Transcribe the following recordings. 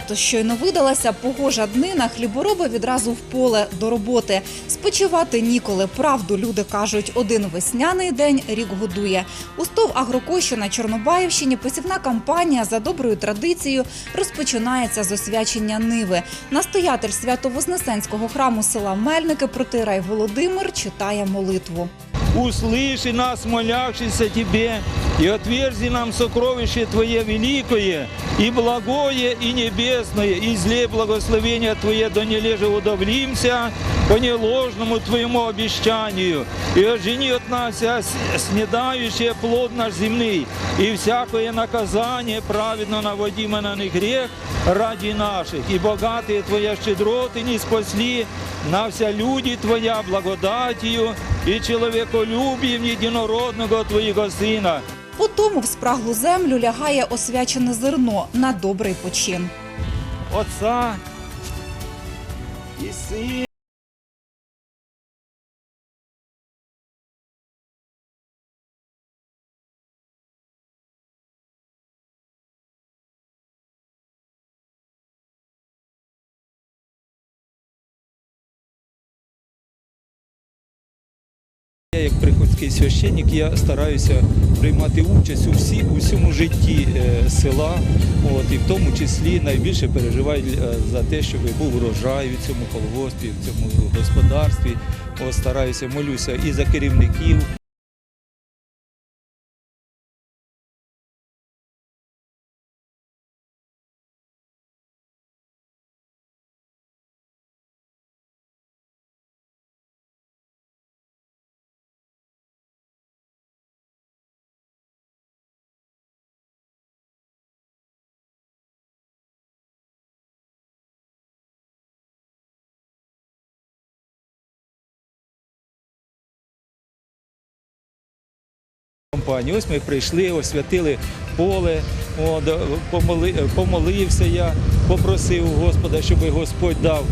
То щойно видалася погожа днина, хлібороби відразу в поле до роботи. Спочивати ніколи. Правду люди кажуть, один весняний день рік годує. У СТОВ «Агрокощу» на Чорнобаївщині посівна кампанія за доброю традицією розпочинається з освячення ниви. Настоятель Свято-Вознесенського храму села Мельники Протирай Володимир читає молитву. Услыши нас, молящийся Тебе, и отверзи нам сокровище Твое великое, и благое, и небесное, и зле благословения Твое, да не леже удовлимся по неложному Твоему обещанию, и ожени от нас вся с- снедающее плод наш земный, и всякое наказание праведно наводимо на них грех ради наших, и богатые Твоя щедроты не спасли на вся люди Твоя благодатью и человеколюбием единородного Твоего Сына, Потому в спраглу землю лягає освячене зерно на добрий почин. Отца і Сына. Я як приходський священник, я стараюся приймати участь у всі, у всьому житті е, села, от, і в тому числі найбільше переживаю е, за те, щоб був урожай в цьому колгоспі, в цьому господарстві. От, стараюся, молюся і за керівників. Компанії. Ось ми прийшли, освятили поле, помолився я, попросив Господа, щоб Господь дав,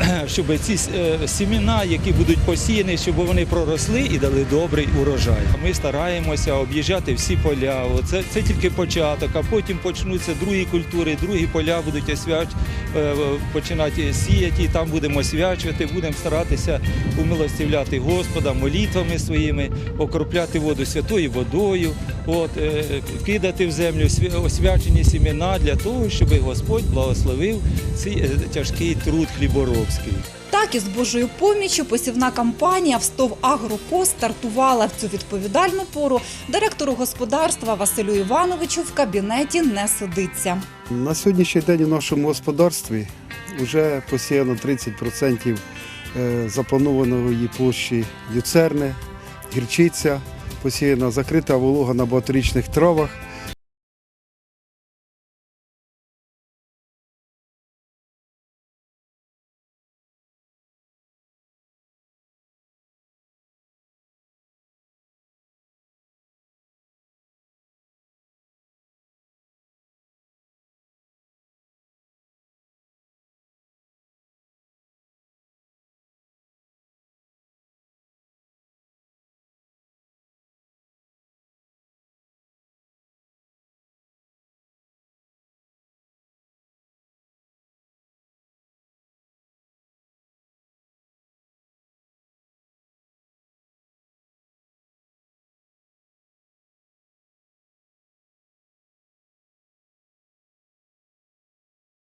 е, щоб ці е, сімена, які будуть посіяні, щоб вони проросли і дали добрий урожай. Ми стараємося об'їжджати всі поля. Це, це тільки початок, а потім почнуться другі культури, другі поля будуть освяч, е, починати сіяти, там будемо освячувати, будемо старатися умилостивляти Господа молитвами своїми, окропляти воду святою водою, от, е, кидати в землю освячені сімена для того, щоб Господь благословив цей тяжкий труд хліборобський. Так із Божою поміччю посівна кампанія в СТОВ «Агрокос» стартувала в цю відповідальну пору. Директору господарства Василю Івановичу в кабінеті не сидиться. На сьогоднішній день у нашому господарстві вже посіяно 30% е, запланованої площі люцерни, гірчиця, посіяна закрита волога на багаторічних травах.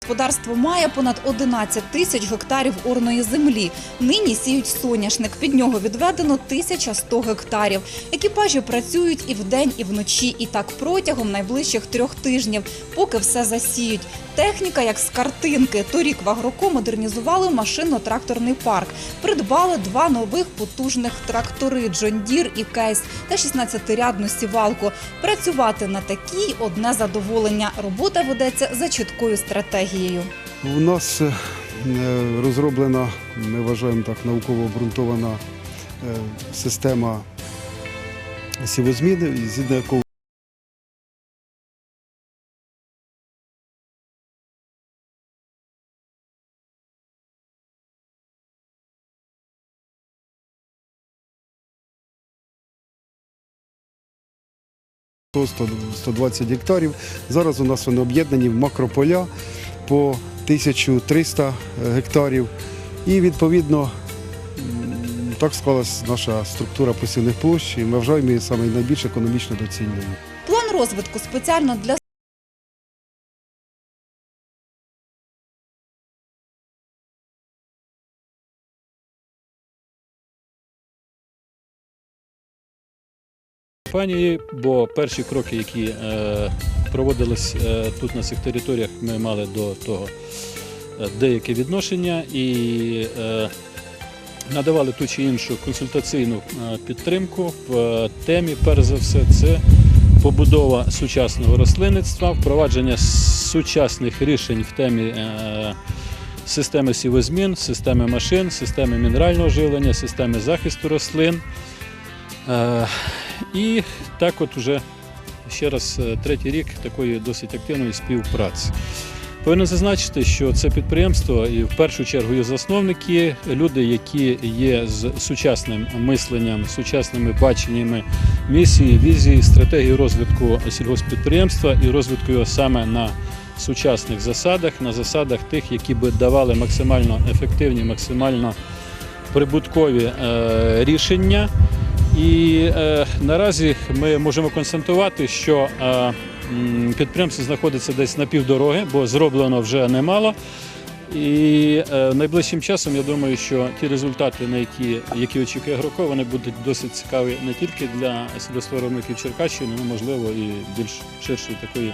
Господарство має понад 11 тисяч гектарів орної землі. Нині сіють соняшник. Під нього відведено 1100 гектарів. Екіпажі працюють і вдень, і вночі, і так протягом найближчих трьох тижнів, поки все засіють. Техніка як з картинки. Торік в Агроко модернізували машинно-тракторний парк. Придбали два нових потужних трактори Джон Дір і Кейс та 16-рядну сівалку. Працювати на такій одне задоволення. Робота ведеться за чіткою стратегією. У нас е, розроблена, ми вважаємо так, науково обґрунтована е, система сівозміни, згідно якого – 100-120 гектарів. Зараз у нас вони об'єднані в макрополя по 1300 гектарів. І відповідно так склалась наша структура посівних площ, і ми вважаємо її найбільш економічно доцільною. План розвитку спеціально для компанії, бо перші кроки, які е, проводились е, тут на цих територіях, ми мали до того е, деяке відношення і надавали ту чи іншу консультаційну підтримку в темі, перш за все, це побудова сучасного рослинництва, впровадження сучасних рішень в темі. Системи сівозмін, системи машин, системи мінерального живлення, системи захисту рослин. І так от уже ще раз е, третій рік такої досить активної співпраці. Повинен зазначити, що це підприємство і в першу чергу його засновники, люди, які є з сучасним мисленням, сучасними баченнями місії, візії, стратегії розвитку сільгоспідприємства і розвитку його саме на сучасних засадах, на засадах тих, які би давали максимально ефективні, максимально прибуткові е, рішення. І е, наразі ми можемо констатувати, що е, підприємство знаходиться десь на півдороги, бо зроблено вже немало. І е, найближчим часом я думаю, що ті результати, на які, які очікує Гроко, вони будуть досить цікаві не тільки для сільгоспвиробників Черкащини, але можливо і більш ширшої такої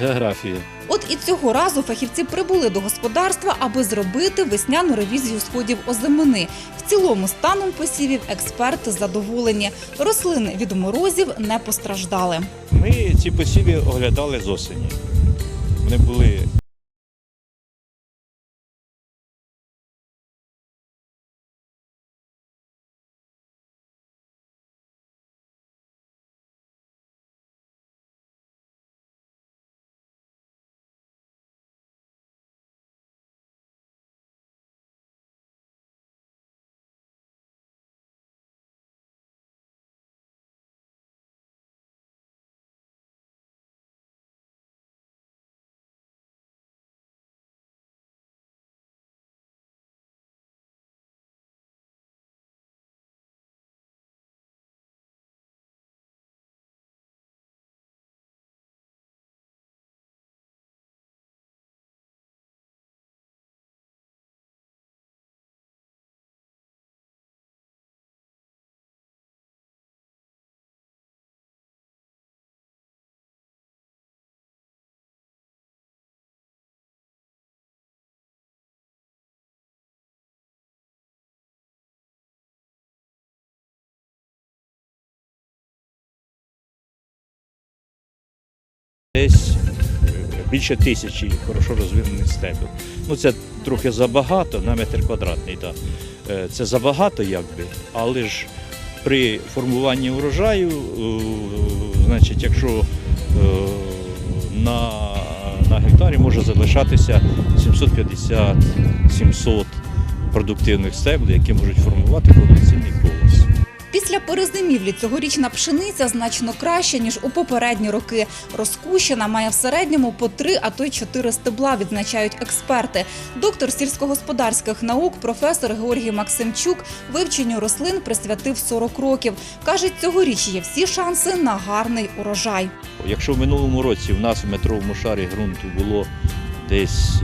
географії. От і цього разу фахівці прибули до господарства, аби зробити весняну ревізію сходів озимини. В цілому станом посівів експерти задоволені. Рослини від морозів не постраждали. Ми ці посіви оглядали з осені. Вони були десь е, більше тисячі хорошо розвинених стебел. Ну це трохи забагато на метр квадратний. Да. Е, Це забагато, якби, але ж при формуванні урожаю, е, значить, якщо на, на гектарі може залишатися 750-700 продуктивних стеблів, які можуть формувати повноцінний колос. Після перезимівлі цьогорічна пшениця значно краща, ніж у попередні роки. Розкущена має в середньому по три, а то й чотири стебла, відзначають експерти. Доктор сільськогосподарських наук, професор Георгій Максимчук, вивченню рослин присвятив 40 років. Каже, цьогоріч є всі шанси на гарний урожай. Якщо в минулому році в нас в метровому шарі ґрунту було десь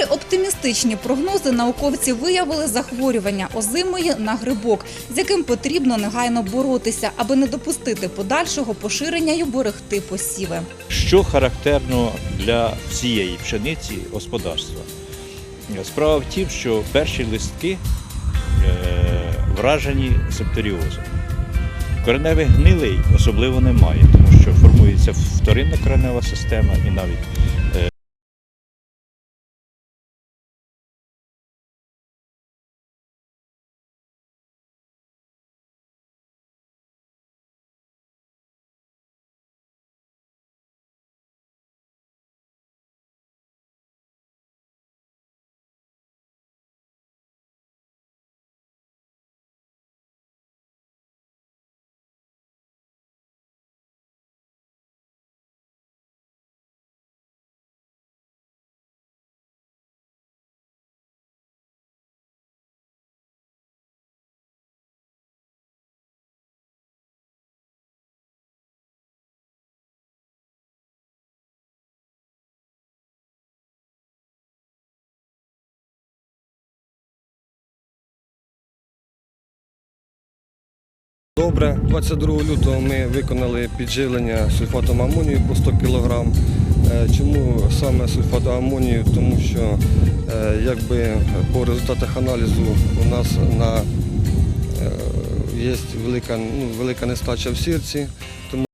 е, При оптимістичні прогнози науковці виявили захворювання озимої на грибок, з яким потрібно негайно боротися, аби не допустити подальшого поширення й уберегти посіви. Що характерно для всієї пшениці господарства? Справа в тім, що перші листки е, вражені септоріозом. Кореневих гнилий особливо немає, тому що формується вторинна коренева система і навіть Добре, 22 лютого ми виконали підживлення сульфатом амонію по 100 кг. Е, Чому саме сульфатом амонію? Тому що е, якби по результатах аналізу у нас на е, є велика, ну, велика нестача в тому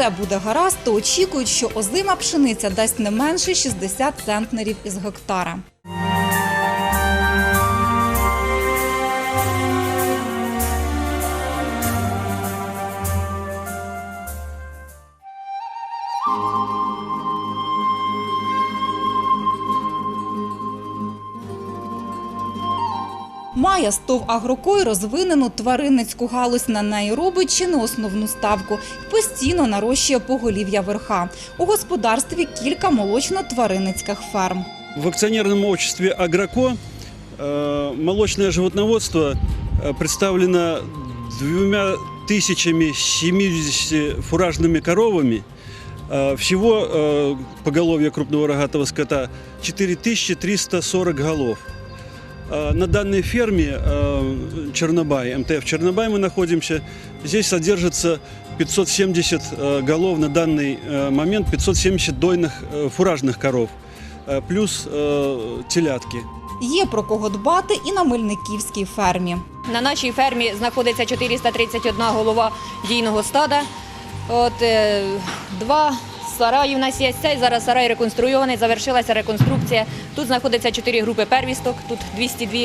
Все буде гаразд, то очікують, що озима пшениця дасть не менше 60 центнерів із гектара. Має стов агрокой розвинену тваринницьку галузь. На неї робить чи не основну ставку. і Постійно нарощує поголів'я верха. У господарстві кілька молочно-тваринницьких ферм. В акционерном обществе «Агроко» э, молочное животноводство э, представлено двумя тысячами 70 фуражными коровами. Э, Всего э, поголовья крупного рогатого скота 4340 голов. Э, На данной ферме э, Чернобай, МТФ Чернобай мы находимся, здесь содержится 570 э, голов на данный э, момент, 570 дойных э, фуражных коров е, плюс е, телятки. Є про кого дбати і на Мельниківській фермі. На нашій фермі знаходиться 431 голова дійного стада. От, е, два сараї в нас є. Цей зараз сарай реконструйований, завершилася реконструкція. Тут знаходиться 4 групи первісток, тут 202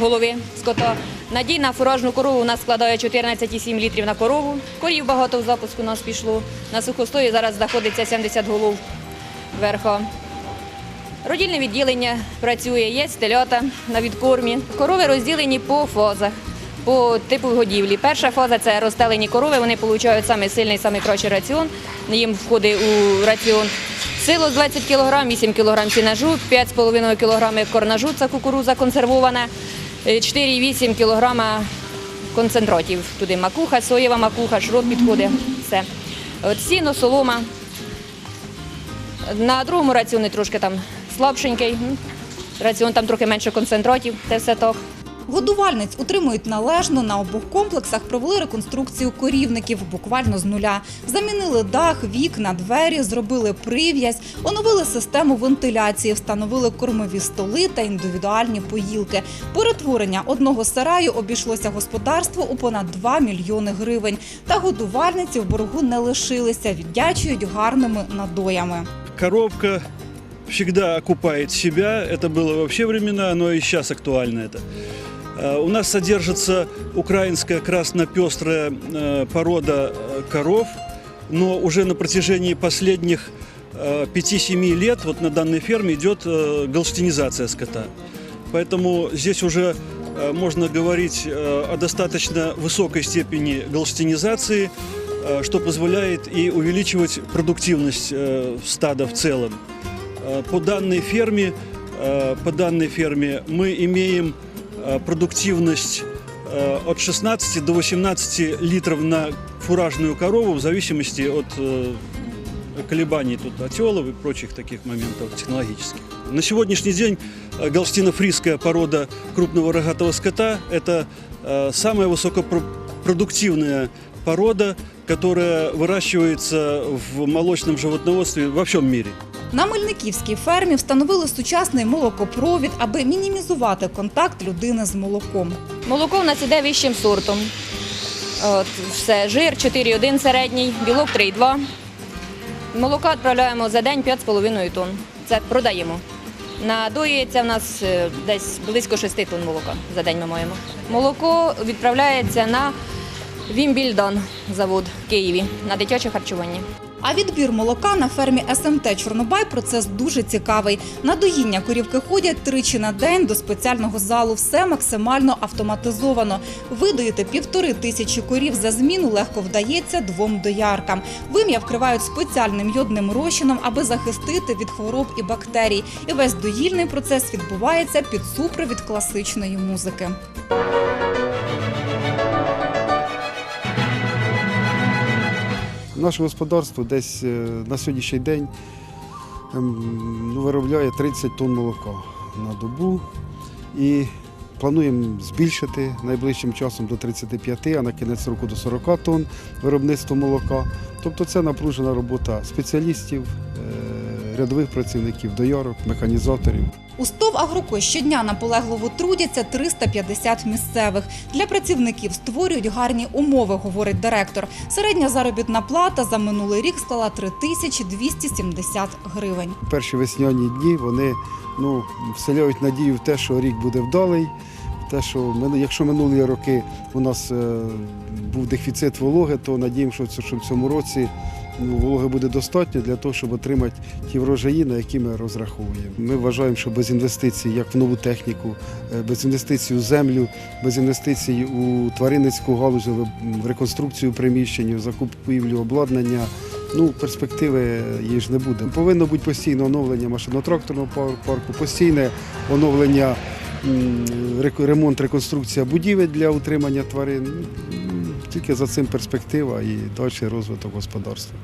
голови скота. Надійна фуражну корову у нас складає 14,7 літрів на корову. Корів багато в запуску у нас пішло. На сухостої зараз знаходиться 70 голов верха. Родільне відділення працює, є телята на відкормі. Корови розділені по фазах, по типу годівлі. Перша фаза це розстелені корови, вони отримують саме сильний, саме кращий раціон. Їм входить у раціон силос 20 кг, 8 кг сінажу, 5,5 кг корнажу, це кукуруза консервована, е, 4,8 кг концентратів. Туди макуха, соєва макуха, шрот підходить. Все. От сіно, солома. На другому раціоні трошки там слабшенький. Раціон там трохи менше концентратів, те все так. Годувальниць утримують належно. На обох комплексах провели реконструкцію корівників буквально з нуля. Замінили дах, вікна, двері, зробили прив'язь, оновили систему вентиляції, встановили кормові столи та індивідуальні поїлки. Перетворення одного сараю обійшлося господарству у понад 2 мільйони гривень. Та годувальниці в боргу не лишилися, віддячують гарними надоями. Коровка всегда окупает себя. Это было во все времена, но и сейчас актуально это. Э, У нас содержится украинская красно-пестрая э, порода э, коров, но уже на протяжении последних э, 5-7 лет вот на данной ферме идет э, галштинизация скота. Поэтому здесь уже э, можно говорить э, о достаточно высокой степени галштинизации, э, что позволяет и увеличивать продуктивность э, стада в целом. Э, По данной ферме, э, по данной ферме мы имеем э, продуктивность э, от 16 до 18 литров на фуражную корову в зависимости от э, колебаний тут отелов и прочих таких моментов технологических. На сегодняшний день э, галштино-фрийская порода крупного рогатого скота – это э, самая высокопродуктивная порода, которая выращивается в молочном животноводстве во всем мире. На Мельниківській фермі встановили сучасний молокопровід, аби мінімізувати контакт людини з молоком. Молоко в нас іде вищим сортом. От, все, жир 4,1 середній, білок 3,2. Молока відправляємо за день 5,5 тонн. Це продаємо. Надоїться в нас е, десь близько 6 тонн молока за день ми маємо. Молоко відправляється на Вімбільдан завод в Києві на дитяче харчування. А відбір молока на фермі СМТ Чорнобай процес дуже цікавий. На доїння корівки ходять тричі на день до спеціального залу. Все максимально автоматизовано. Видоїти півтори тисячі корів за зміну легко вдається двом дояркам. Вим'я вкривають спеціальним йодним розчином, аби захистити від хвороб і бактерій. І весь доїльний процес відбувається під супровід класичної музики. Наше господарство десь е, на сьогоднішній день ем, ну, виробляє 30 тонн молока на добу. І плануємо збільшити найближчим часом до 35, а на кінець року до 40 тонн виробництва молока. Тобто це напружена робота спеціалістів, е, рядових працівників, доярок, механізаторів. У СТОВ «Агроко» щодня наполегливо трудяться 350 місцевих. Для працівників створюють гарні умови, говорить директор. Середня заробітна плата за минулий рік склала 3270 гривень. перші весняні дні вони ну, вселяють надію в те, що рік буде вдалий. Те, що ми- якщо минулі роки у нас е, був дефіцит вологи, то надіємося, що, в цьому році вологи буде достатньо для того, щоб отримати ті врожаї, на які ми розраховуємо. Ми вважаємо, що без інвестицій, як в нову техніку, е, без інвестицій у землю, без інвестицій у тваринницьку галузь, в реконструкцію приміщень, в закупівлю обладнання, Ну, перспективи її ж не буде. Повинно бути постійне оновлення машино-тракторного парку, постійне оновлення, ремонт, реконструкція будівель для утримання тварин. Тільки за цим перспектива і далі розвиток господарства.